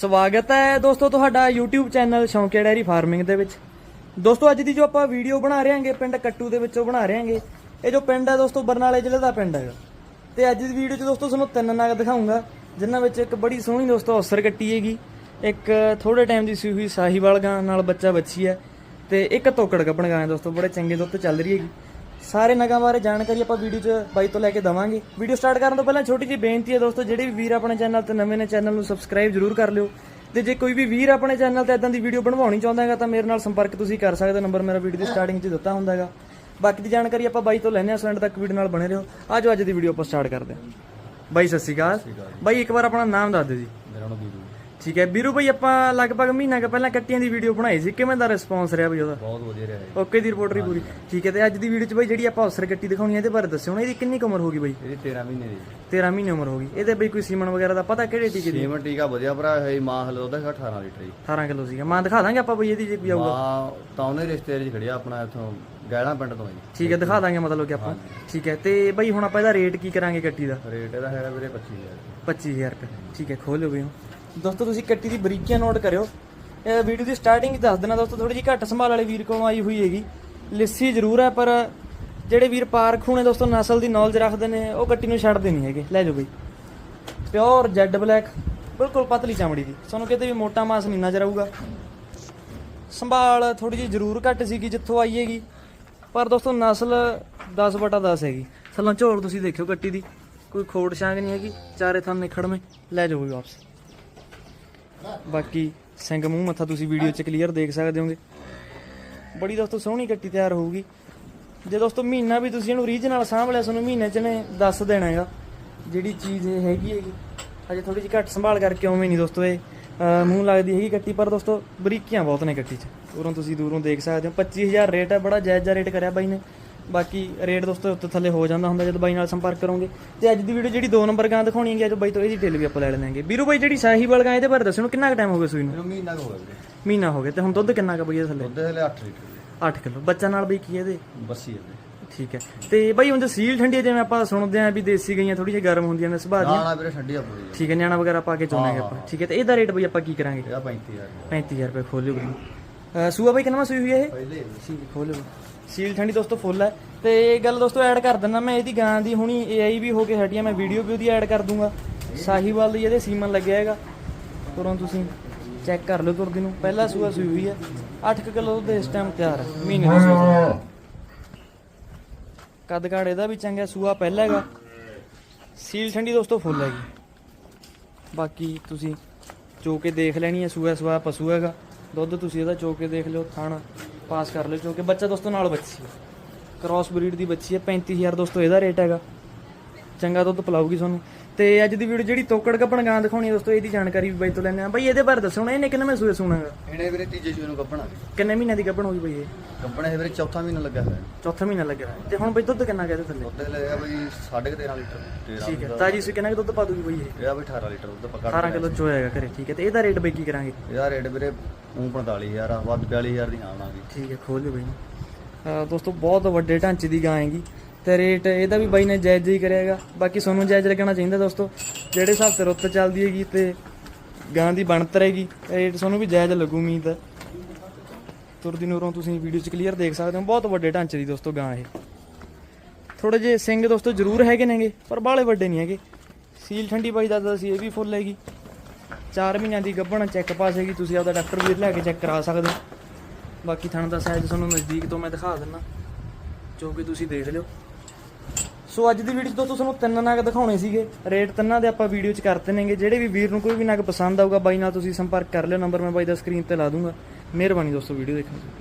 ਸਵਾਗਤ ਹੈ ਦੋਸਤੋ ਤੁਹਾਡਾ YouTube channel Shaunkia dairy farming ਦੇ ਵਿੱਚ। ਦੋਸਤੋ ਅੱਜ ਦੀ ਜੋ ਆਪਾਂ ਵੀਡੀਓ ਬਣਾ ਰਹੇ ਹਾਂਗੇ ਪਿੰਡ ਕੱਟੂ ਦੇ ਵਿੱਚੋਂ ਬਣਾ ਰਹੇ ਹਾਂਗੇ ਇਹ ਜੋ ਪਿੰਡ ਹੈ ਦੋਸਤੋ, ਬਰਨਾਲੇ ਜ਼ਿਲ੍ਹੇ ਦਾ ਪਿੰਡ ਹੈਗਾ। ਤੇ ਅੱਜ ਦੀ ਵੀਡੀਓ 'ਚ ਦੋਸਤੋ ਤੁਹਾਨੂੰ ਤਿੰਨ ਨਾਗ ਦਿਖਾਉਂਗਾ, ਜਿਨ੍ਹਾਂ ਵਿੱਚ ਇੱਕ ਬੜੀ ਸੋਹਣੀ ਦੋਸਤੋ ਅਸਰ ਕੱਟੀ ਹੈਗੀ। ਇੱਕ ਥੋੜੇ ਟਾਈਮ ਦੀ ਸੂਈ ਹੋਈ ਸਾਹੀਵਾਲ ਗਾਂ ਨਾਲ ਬੱਚਾ ਬੱਚੀ ਹੈ। ਤੇ ਇੱਕ ਤੋਕੜ ਗੱਪਣ ਗਾਂ ਦੋਸਤੋ, ਬੜੇ ਚੰਗੇ ਦੁੱਧ ਚੱਲ ਰਹੀ ਹੈਗੀ। ਸਾਰੇ ਨਗਾਂ ਬਾਰੇ ਜਾਣਕਾਰੀ ਆਪਾਂ ਵੀਡੀਓ 'ਚ ਬਾਈ ਤੋਂ ਲੈ ਕੇ ਦਵਾਂਗੇ। ਵੀਡੀਓ ਸਟਾਰਟ ਕਰਨ ਤੋਂ ਪਹਿਲਾਂ ਛੋਟੀ ਜਿਹੀ ਬੇਨਤੀ ਹੈ ਦੋਸਤੋ ਜਿਹੜੇ ਵੀ ਵੀਰ ਆਪਣੇ ਚੈਨਲ ਤੇ ਨਵੇਂ ਨੇ ਚੈਨਲ ਨੂੰ ਸਬਸਕ੍ਰਾਈਬ ਜ਼ਰੂਰ ਕਰ ਲਿਓ। ਤੇ ਜੇ ਕੋਈ ਵੀ ਵੀਰ ਆਪਣੇ ਚੈਨਲ ਤੇ ਇਦਾਂ ਦੀ ਵੀਡੀਓ ਬਣਵਾਉਣੀ ਚਾਹੁੰਦਾ ਹੈਗਾ ਤਾਂ ਮੇਰੇ ਨਾਲ ਸੰਪਰਕ ਤੁਸੀਂ ਕਰ ਸਕਦੇ ਹੋ। ਨੰਬਰ ਮੇਰਾ ਵੀਡੀਓ ਦੀ ਸਟਾਰਟਿੰਗ 'ਚ ਦਿੱਤਾ ਹੁੰਦਾ ਹੈਗਾ। ਬਾਕੀ ਦੀ ਜਾਣਕਾਰੀ ਆਪਾਂ ਬਾਈ ਤੋਂ ਲੈਣੇ ਆ ਸੈਂਡ ਤੱਕ ਵੀਡੀਓ ਨਾਲ ਬਣੇ ਰਹੋ। ਆਜੋ ਅੱਜ ਦੀ ਵੀਡੀਓ ਆਪਾਂ ਸਟਾਰਟ ਕਰਦੇ ਹਾਂ। ਬਾਈ ਸਤਿ ਸ਼੍ਰੀ ਅਕਾਲ। ਬਾਈ ਇੱਕ ਵਾਰ ਆਪਣਾ ਨਾਮ ਦੱਸ ਦਿਓ ਜੀ। ਮੇਰਾ ਨਾਮ ਵੀਰੂ ਠੀਕ ਹੈ। ਵੀਰੂ ਬਾਈ ਆਪਾਂ ਲਗਭਗ ਮਹੀਨਾ ਕੁ ਪਹਿਲਾਂ ਕੱਟੀਆਂ ਦੀ ਵੀਡੀਓ ਬਣਾਈ ਸੀ। ਕਿਵੇਂ ਦਾ ਰਿਸਪੌਂਸ ਰਿਹਾ ਬਈ ਉਹਦਾ? ਬਹੁਤ ਵਧੀਆ ਰਿਹਾ ਜੀ। ਓਕੇ ਦੀ ਰਿਪੋਰਟ ਵੀ ਪੂਰੀ। ਠੀਕ ਹੈ ਤੇ ਅੱਜ ਦੀ ਵੀਡੀਓ 'ਚ ਬਾਈ ਜਿਹੜੀ ਆਪਾਂ ਅਵਸਰ ਗੱਟੀ ਦਿਖਾਉਣੀ ਹੈ ਇਹਦੇ ਬਾਰੇ ਦੱਸਿਓ ਨਾ। ਇਹਦੀ ਕਿੰਨੀ ਕੁ ਉਮਰ ਹੋਗੀ ਬਾਈ? ਇਹਦੀ 13 ਮਹੀਨੇ ਦੀ। 13 ਮਹੀਨੇ ਉਮਰ ਹੋਗੀ ਇਹਦੇ ਬਈ ਕੋਈ ਸੀਮਨ ਵਗੈਰਾ ਦਾ ਪਤਾ ਕਿਹੜੇ ਟੀਕੇ ਦੀ? ਸੀਮਨ ਟੀਕਾ ਵਧੀਆ ਭਰਾ ਹੈ ਜੀ, ਮਾਂ ਹਲ ਉਹਦਾ ਹੈਗਾ 18 ਲੀਟਰ ਜੀ। 18 ਕਿਲੋ ਸੀਗਾ। ਮਾਂ ਦਿਖਾ ਦਾਂਗੇ ਆਪਾਂ ਬਈ ਇਹਦੀ ਜੇ ਕੋਈ ਆਊਗਾ। ਮਾਂ ਤਾਂ ਉਹਨੇ ਰਿਸ਼ਤੇਦਾਰੀ ਚ ਖੜਿਆ ਆਪਣਾ ਇੱਥੋਂ ਗੈਲਾਂ ਪਿੰਡ ਤੋਂ ਜੀ। ਠੀਕ ਹੈ ਦਿਖਾ ਦਾਂਗੇ ਮਤਲਬ ਕਿ ਆਪਾਂ। ਠੀਕ ਹੈ ਤੇ ਬਈ ਹੁਣ ਆਪਾਂ ਇਹਦਾ ਰੇਟ ਕੀ ਕਰਾਂਗੇ ਕੱਟੀ ਦਾ? ਰੇਟ ਇਹਦਾ ਹੈਗਾ ਵੀਰੇ 25000 25000 ਰੁਪਏ। ਠੀਕ ਹੈ ਖੋਲਿਓ ਬਈ ਹੁਣ। ਦੋਸਤੋ, ਤੁਸੀਂ ਕੱਟੀ ਦੀ ਬਰੀਕੀਆਂ ਨੋਟ ਕਰਿਓ। ਇਹ ਵੀਡੀਓ ਦੀ ਸਟਾਰਟਿੰਗ ਦੱਸ ਦੇਣਾ ਦੋਸਤੋ ਥੋੜੀ ਜਿਹੀ ਘੱਟ ਸੰਭਾਲ ਵਾਲੇ ਵੀਰ ਕੋਲੋਂ ਆਈ ਹੋਈ ਹੈਗੀ। ਲਿੱਸੀ ਜ਼ਰੂਰ ਹੈ ਪਰ ਜਿਹੜੇ ਵੀਰ ਪਾਰਕ ਖੂਣੇ ਦੋਸਤੋ, ਨਸਲ ਦੀ ਨੌਲੇਜ ਰੱਖਦੇ ਨੇ, ਉਹ ਕੱਟੀ ਨੂੰ ਛੱਡਦੇ ਨਹੀਂ ਹੈਗੇ। ਲੈ ਜਾਓ ਬਈ। ਪਿਓਰ ਜੈਡ ਬਲੈਕ ਬਿਲਕੁਲ ਪਤਲੀ ਚਮੜੀ ਦੀ। ਤੁਹਾਨੂੰ ਕਿਤੇ ਵੀ ਮੋਟਾ ਮਾਸ ਨਹੀਂ ਨਜ਼ਰ ਆਊਗਾ। ਸੰਭਾਲ ਥੋੜੀ ਜਿਹੀ ਜ਼ਰੂਰ ਘੱਟ ਸੀਗੀ, ਜਿੱਥੋਂ ਆਈ ਹੈਗੀ। ਪਰ ਦੋਸਤੋ, ਨਸਲ 10 ਬਟਾ 10 ਹੈਗੀ। ਥੱਲੋਂ ਝੋਲ ਤੁਸੀਂ ਦੇਖਿਓ ਕੱਟੀ ਦੀ। ਕੋਈ ਖੋੜ ਛਾਂਗ ਨਹੀਂ ਹੈਗੀ। ਚਾਰੇ ਥਾਂ ਨਿਖੜਵੇਂ। ਲੈ ਜਾਓ ਵੀ ਵਾਪਸ। ਬਾਕੀ ਸਿੰਘ ਮੂੰਹ ਮੱਥਾ ਤੁਸੀਂ ਵੀਡੀਓ 'ਚ ਕਲੀਅਰ ਦੇਖ ਸਕਦੇ ਹੋਗੇ। ਬੜੀ ਦੋਸਤੋ ਸੋਹਣੀ ਕੱਟੀ ਤਿਆਰ ਹੋਊਗੀ। ਜੇ ਦੋਸਤੋ ਮਹੀਨਾ ਵੀ ਤੁਸੀਂ ਇਹਨੂੰ ਰੀਝ ਨਾਲ ਸਾਂਭ ਲਿਆ, ਤੁਹਾਨੂੰ ਮਹੀਨੇ 'ਚ ਨੇ ਦੱਸ ਦੇਣਾ ਹੈਗਾ ਜਿਹੜੀ ਚੀਜ਼ ਇਹ ਹੈਗੀ ਹੈਗੀ। ਅਜੇ ਥੋੜੀ ਜਿਹੀ ਘੱਟ ਸੰਭਾਲ ਕਰਕੇ ਉਵੇਂ ਨਹੀਂ ਦੋਸਤੋ ਇਹ ਮੂੰਹ ਲੱਗਦੀ ਹੈਗੀ ਕੱਟੀ, ਪਰ ਦੋਸਤੋ ਬਰੀਕੀਆਂ ਬਹੁਤ ਨੇ ਕੱਟੀ 'ਚ। ਦੂਰੋਂ ਤੁਸੀਂ ਦੂਰੋਂ ਦੇਖ ਸਕਦੇ ਹੋ। 25000 ਰੇਟ ਹੈ ਬੜਾ ਜਾਇਜ਼ ਜਿਹਾ ਰੇਟ ਕਰਿਆ ਬਾਈ ਨੇ। ਬਾਕੀ ਰੇਟ ਦੋਸਤੋ ਉੱਤੇ ਥੱਲੇ ਹੋ ਜਾਂਦਾ ਹੁੰਦਾ ਜਦੋਂ ਬਾਈ ਨਾਲ ਸੰਪਰਕ ਕਰੋਗੇ। ਤੇ ਅੱਜ ਦੀ ਵੀਡੀਓ ਜਿਹੜੀ 2 ਨੰਬਰ ਗਾਂ ਦਿਖਾਉਣੀ ਹੈਗੀ ਅੱਜ ਬਾਈ ਤੋਂ ਇਹਦੀ ਡਿਟੇਲ ਵੀ ਆਪਾਂ ਲੈ ਲੈਣਾਂਗੇ ਵੀਰੂ ਬਾਈ ਜਿਹੜੀ ਸਾਹੀਵਾਲ ਗਾਂ ਇਹਦੇ ਬਾਰੇ ਦੱਸੋ ਨੂੰ ਕਿੰਨਾ ਕੁ ਟਾਈਮ ਹੋ ਗਿਆ ਸੂਈ ਨੂੰ? ਮਹੀਨਾ ਹੋ ਗਿਆ। ਵੀਰੇ ਮਹੀਨਾ ਹੋ ਗਿਆ ਤੇ ਹੁਣ ਦੁੱਧ ਕਿੰਨਾ ਕੁ ਬਈ ਇਹਦੇ ਥੱਲੇ? ਦੁੱਧ ਹਲੇ 8 ਲੀਟਰ 8 ਕਿਲੋ। ਬੱਚਾ ਨਾਲ ਬਈ ਕੀ ਇਹਦੇ? ਬੱਸੀ ਹੈ ਠੀਕ ਹੈ। ਤੇ ਬਈ ਹੁਣ ਜੇ ਸੀਲ ਠੰਡੀ ਹੈ, ਜਿਵੇਂ ਆਪਾਂ ਸੁਣਦੇ ਆਂ ਵੀ ਦੇਸੀ ਗਈਆਂ ਥੋੜੀ ਜਿਹੀ ਗਰਮ ਹੁੰਦੀਆਂ ਨੇ ਸੁਭਾਅ ਦੀਆਂ। ਨਾ ਵੀਰੇ ਠੰਡੀ ਆ ਪੂਰੀ। ਠੀਕ ਹੈ ਨਿਆਣਾ ਵਗੈਰਾ ਪਾ ਕੇ ਚੋਣਾਂਗੇ ਆਪਾਂ। ਠੀਕ ਹੈ ਤੇ ਇਹਦਾ ਰੇਟ ਬਈ ਆਪਾਂ ਕੀ ਕਰਾਂਗੇ? ਇਹਦਾ 35000 35000 ਰੁਪਏ ਖੋਲਿਓ ਸੂਆ ਬਈ ਕਿੰਨਾ ਸੂਈ ਹੋਈ ਹੈ ਇਹ? ਪਹਿਲੇ ਠੀਕ ਖੋਲਿਓ ਸੀਲ ਠੰਡੀ ਦੋਸਤੋ ਫੁੱਲ ਹੈ। ਤੇ ਇਹ ਗੱਲ ਦੋਸਤੋ ਐਡ ਕਰ ਦਿੰਦਾ ਮੈਂ, ਇਹਦੀ ਗਾਂ ਦੀ ਹੁਣੀ ਏਆਈ ਵੀ ਹੋ ਕੇ ਹਟੀ ਆ, ਮੈਂ ਵੀਡੀਓ ਵੀ ਉਹਦੀ ਐਡ ਕਰ ਦੂੰਗਾ। ਸਾਹੀਵਾਲ ਦੀ ਇਹਦੇ ਸੀਮਨ ਲੱਗਿਆ ਹੈਗਾ। ਤੁਰੋਂ ਤੁਸੀਂ ਚੈੱਕ ਕਰ ਲਿਓ ਤੁਰਦੀ ਨੂੰ। ਪਹਿਲਾ ਸੂਆ ਸੂਈ ਹੋਈ ਹੈ। 8 ਕਿਲੋ ਦੁੱਧ ਇਸ ਟਾਈਮ ਤਿਆਰ ਹੈ। ਮਹੀਨੇ ਦਾ ਸੂਆ। ਕੱਦ ਕਾੜ ਇਹਦਾ ਵੀ ਚੰਗਾ ਸੂਆ ਪਹਿਲਾ ਹੈਗਾ। ਸੀਲ ਠੰਡੀ ਦੋਸਤੋ ਫੁੱਲ ਹੈਗੀ। ਬਾਕੀ ਤੁਸੀਂ ਚੋ ਕੇ ਦੇਖ ਲੈਣੀ ਹੈ ਸੂਆ ਸੂਆ ਪਸ਼ੂ ਹੈਗਾ। ਦੁੱਧ ਤੁਸੀਂ ਇਹਦਾ ਚੋ ਕੇ ਦੇਖ ਲਿਓ, ਥਾਣਾ। ਪਾਸ ਕਰ ਲਿਓ, ਕਿਉਂਕਿ ਬੱਚਾ ਦੋਸਤੋ ਨਾਲ ਬੱਚੀ ਹੈ। ਕ੍ਰਾਸ ਬਰੀਡ ਦੀ ਬੱਚੀ ਹੈ 35000 ਦੋਸਤੋ ਇਹਦਾ ਰੇਟ ਹੈਗਾ। ਚੰਗਾ ਦੁੱਧ ਪਿਲਾਊਗੀ ਤੁਹਾਨੂੰ। ਤੇ ਅੱਜ ਦੀ ਵੀਡੀਓ ਜਿਹੜੀ ਤੋਕੜ ਕੱਪਣ ਗਾਂ ਦਿਖਾਉਣੀ ਦੋਸਤੋ ਇਹਦੀ ਜਾਣਕਾਰੀ ਵੀ ਬਾਈ ਤੋਂ ਲੈਣੇ ਆ। ਬਾਈ ਇਹਦੇ ਬਾਰੇ ਦੱਸੋ ਨਾ ਇਹਨੇ ਕਿੰਨੇ ਮੈਂ ਸੂਏ ਸੁਣਾਗਾ ਇਹਨੇ ਵੀਰੇ ਤੀਜੇ ਚੂਏ ਨੂੰ ਕੱਪਣਾ ਕਿੰਨੇ ਮਹੀਨਿਆਂ ਦੀ ਕੱਪਣ ਹੋਈ ਬਈ ਇਹ? ਕੱਪਣਾ ਹੈ ਵੀਰੇ ਚੌਥਾ ਮਹੀਨਾ ਲੱਗਾ ਹੋਇਆ। ਚੌਥਾ ਮਹੀਨਾ ਲੱਗਿਆ ਹੋਇਆ। ਤੇ ਹੁਣ ਬਈ ਦੁੱਧ ਕਿੰਨਾ ਗਿਆ ਇਹਦੇ ਥੱਲੇ? ਦੁੱਧ ਲੱਗਿਆ ਬਈ 13.5 ਲੀਟਰ। 13 ਠੀਕ ਹੈ ਤਾਜੀ ਸੀ ਕਿੰਨਾ ਕੁ ਦੁੱਧ ਪਾ ਦੂਗੀ ਬਈ ਇਹ? ਇਹਦਾ ਵੀ 18 ਲੀਟਰ ਦੁੱਧ ਪਕਾ 18 ਕਿਲੋ ਹੈਗਾ ਘਰੇ ਠੀਕ ਹੈ। ਤੇ ਇਹਦਾ ਰੇਟ ਬਈ ਕੀ ਕਰਾਂਗੇ? ਇਹਦਾ ਰੇਟ ਵੀਰੇ ਉਹ 45000 ਆ ਵੱਧ 42000 ਦੀ ਆਵਾਂਗੀ। ਠੀਕ ਹੈ ਖੋਲ ਲਿਓ ਬਾਈ ਦੋਸਤੋ ਬਹੁਤ ਵੱਡੇ ਢਾਂਚੇ ਦੀ ਗਾਂ ਹੈਗੀ। ਤੇ ਰੇਟ ਇਹਦਾ ਵੀ ਬਾਈ ਨੇ ਜਾਇਜ਼ ਹੀ ਕਰਿਆਗਾ ਬਾਕੀ ਤੁਹਾਨੂੰ ਜਾਇਜ਼ ਲੱਗਣਾ ਚਾਹੀਦਾ ਦੋਸਤੋ। ਜਿਹੜੇ ਹਿਸਾਬ ਤੇ ਰੁੱਤ ਚੱਲਦੀ ਹੈਗੀ ਤੇ ਗਾਂ ਦੀ ਬਣਤਰ ਹੈਗੀ ਰੇਟ ਤੁਹਾਨੂੰ ਵੀ ਜਾਇਜ਼ ਲੱਗੂ ਉਮੀਦ ਹੈ ਤੁਰਦੀ ਨੂਰੋਂ ਤੁਸੀਂ ਵੀਡੀਓ 'ਚ ਕਲੀਅਰ ਦੇਖ ਸਕਦੇ ਹੋ। ਬਹੁਤ ਵੱਡੇ ਢਾਂਚੇ ਦੀ ਦੋਸਤੋ ਗਾਂ ਇਹ। ਥੋੜੇ ਜਿਹੇ ਸਿੰਘ ਦੋਸਤੋ ਜ਼ਰੂਰ ਹੈਗੇ ਨੇਗੇ, ਪਰ ਬਾਹਲੇ ਵੱਡੇ ਨਹੀਂ ਹੈਗੇ। ਸੀਲ ਠੰਡੀ ਬਾਈ ਦੱਸਦਾ ਸੀ ਇਹ ਵੀ ਫੁੱਲ ਹੈਗੀ। 4 ਮਹੀਨਿਆਂ ਦੀ ਗੱਭਣ ਚੈੱਕ ਪਾਸ ਹੈਗੀ, ਤੁਸੀਂ ਆਪਦਾ ਡਾਕਟਰ ਵੀਰ ਲੈ ਕੇ ਚੈੱਕ ਕਰਾ ਸਕਦੇ ਹੋ। ਬਾਕੀ ਥਣ ਦਾ ਸਾਈਜ਼ ਤੁਹਾਨੂੰ ਨਜ਼ਦੀਕ ਤੋਂ ਮੈਂ ਦਿਖਾ ਦਿੰਨਾ ਜੋ ਕਿ ਤੁਸੀਂ ਦੇਖ ਲਿਓ। ਸੋ ਅੱਜ ਦੀ ਵੀਡੀਓ 'ਚ ਦੋਸਤੋ ਤੁਹਾਨੂੰ ਤਿੰਨ ਨਗ ਦਿਖਾਉਣੇ ਸੀਗੇ। ਰੇਟ ਤਿੰਨਾਂ ਦੇ ਆਪਾਂ ਵੀਡੀਓ 'ਚ ਕਰਤੇ ਨੇਗੇ। ਜਿਹੜੇ ਵੀ ਵੀਰ ਨੂੰ ਕੋਈ ਵੀ ਨਗ ਪਸੰਦ ਆਊਗਾ, ਬਾਈ ਨਾਲ ਤੁਸੀਂ ਸੰਪਰਕ ਕਰ ਲਿਓ। ਨੰਬਰ ਮੈਂ ਬਾਈ ਦਾ ਸਕਰੀਨ ਤੇ ਲਾ ਦੂੰਗਾ। ਮਿਹਰਬਾਨੀ ਦੋਸਤੋ ਵੀਡੀਓ ਦੇਖਣ ਲਈ